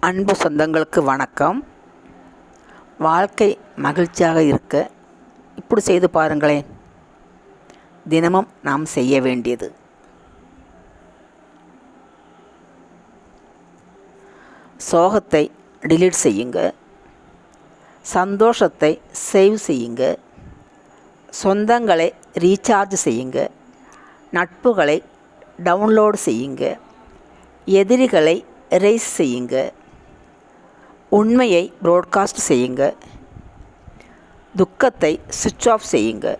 அன்பு சொந்தங்களுக்கு வணக்கம். வாழ்க்கை மகிழ்ச்சியாக இருக்க இப்படி செய்து பாருங்களேன். தினமும் நாம் செய்ய வேண்டியது. சோகத்தை டிலீட் செய்யுங்க. சந்தோஷத்தை சேவ் செய்யுங்க. சொந்தங்களை ரீசார்ஜ் செய்யுங்க. நட்புகளை டவுன்லோட் செய்யுங்க. எதிரிகளை ரேஸ் செய்யுங்க. உண்மையை ப்ரோட்காஸ்ட் செய்யுங்க. துக்கத்தை சுவிட்ச் ஆஃப் செய்யுங்க.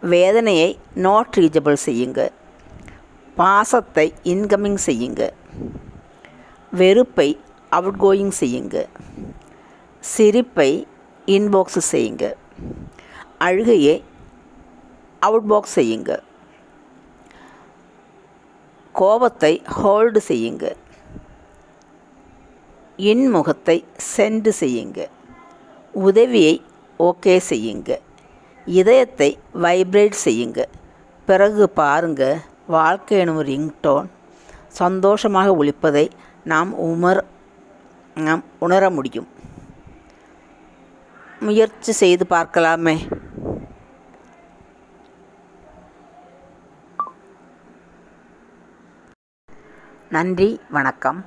வேதனையை நாட் ரீச்சபிள் செய்யுங்க. பாசத்தை இன்கமிங் செய்யுங்க. வெறுப்பை அவுட் கோயிங் செய்யுங்க. சிரிப்பை இன்பாக்ஸ் செய்யுங்க. அழுகையை அவுட் பாக்ஸ் செய்யுங்க. கோபத்தை ஹோல்டு செய்யுங்க. இன்முகத்தை சென்று செய்யுங்க. உதவியை ஓகே செய்யுங்க. இதயத்தை வைப்ரேட் செய்யுங்க. பிறகு பாருங்க வாழ்க்கை எனும் ரிங்டோன் சந்தோஷமாக ஒழிப்பதை நாம் உமர் நாம் உணர முடியும். முயற்சி செய்து பார்க்கலாமே. நன்றி வணக்கம்.